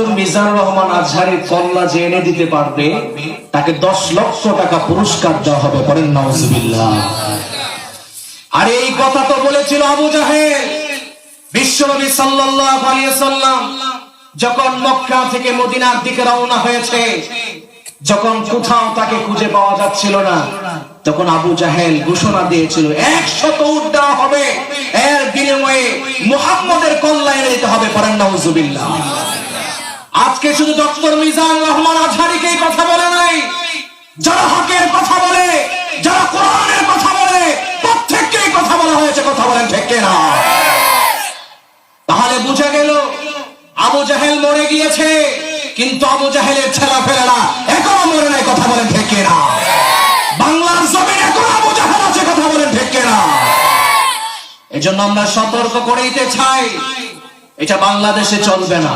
Doctor Mizan Rahman আজহারের কল্লা যে এনে দিতে পারবে, তাকে দশ লক্ষ টাকা পুরস্কার দেওয়া হবে। পরেন নওয়াজবিল্লাহ আর এই কথা তো বলেছিল আবু জাহেল, বিশ্বনবী সাল্লাল্লাহু আলাইহি সাল্লাম যখন মক্কা থেকে মদিনার দিকে রওনা হয়েছে, যখন কোথাও তাকে খুঁজে পাওয়া যাচ্ছিল না, তখন আবু জাহেল ঘোষণা দিয়েছিল একশত উট দেওয়া হবে, এর বিনিময়ে মুহাম্মদের কল্যাণ দিতে হবে। পরেন নাউজুবিল্লাহ। আজকে শুধু ডক্টর মিজান রহমান আজহারিকে এই কথা বলে নাই। যারা হকের কথা বলে, যারা কোরআনের কথা বলে প্রত্যেককে এই কথা বলা হয়েছে, কথা বলেন ঠিক না তাহলে বুঝা গেল, আবু জাহেল মরে গিয়েছে, কিন্তু আবু জাহেলের ছেলা ফেলেরা এখনও মরে নাই, কথা বলেন ঠিক না বাংলার জমিন এখন আবু জাহেল আছে, কথা বলেন ঠিক না এজন্য আমরা সতর্ক করে দিতে চাই, এটা বাংলাদেশে চলবে না।